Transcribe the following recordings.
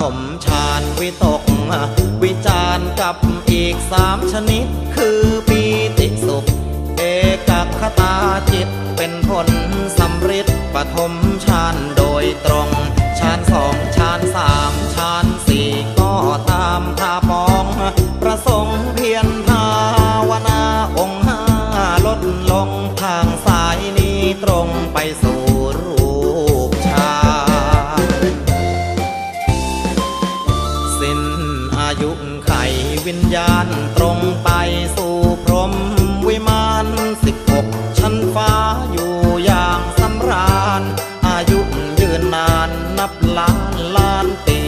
ถมชานวิตก วิจารกับอีกสามชนิด คือปีติสุข เอกคตาจิตเป็นผลสำฤทธิ์ปฐมชานโดยตรงชานสองชานสามชานสี่ก็ตามท่าปอง ประสงค์เพียรภาวนาองค์ห้าลดลงทางสายนี้ตรงไปสุ วิญญาณตรงไปสู่พรหมวิมานสิบหกชั้นฟ้าอยู่อย่างสำราญ อายุยืนนานนับล้านล้านปี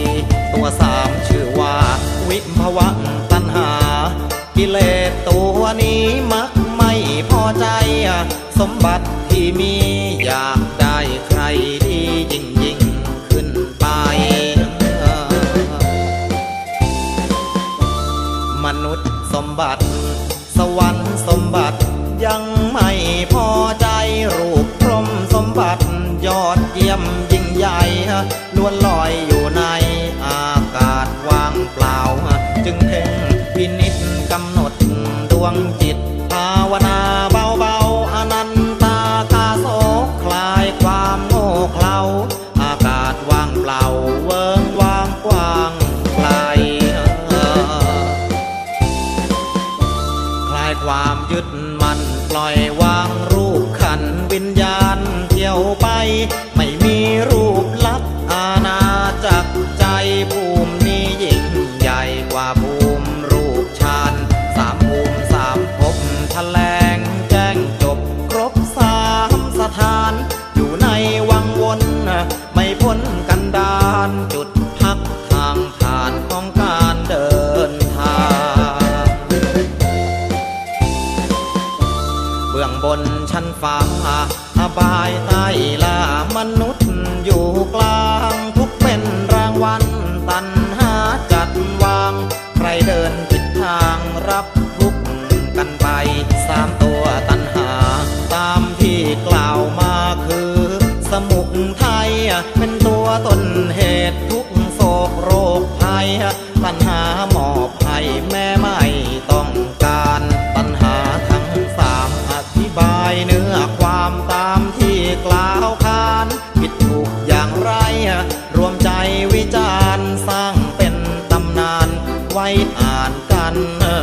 ตัวสามชื่อว่า วิภวะตัณหา กิเลสตัวนี้มักไม่พอใจ สมบัติที่มีอยากได้ใครดียิ่ง บัติ สวรรค์สมบัติยังไม่พอใจรูปพรหมสมบัติ ยอดเยี่ยมยิ่งใหญ่ล้วนลอยอยู่ในอากาศว่างเปล่า จึงเพ่งพินิจกำหนดดวงจิต ยึดมันปล่อยวางรูปขันวิญญาณเที่ยวไป ไม่มีรูปลักษณ์อาณาจักรใจภูมินี้ยิ่งใหญ่กว่าภูมิรูปฌานสามภูมิสามภพแถลงแจ้งจบครบสามสถาน เบื้องบนชั้นฟ้าอบายใต้ลามนุษย์อยู่กลางทุกเป็นรางวัลตันหาจัดวาง ใครเดินผิดทางรับทุกกันไปสามตัวตันหา ตามที่กล่าวมาคือ สมุกไทยเป็นตัวต้นเหตุทุกโศกโรคภัยปัญหา รรวมใจวิจารณ์สร้างเป็นตำนานไว้อ่านกันเออ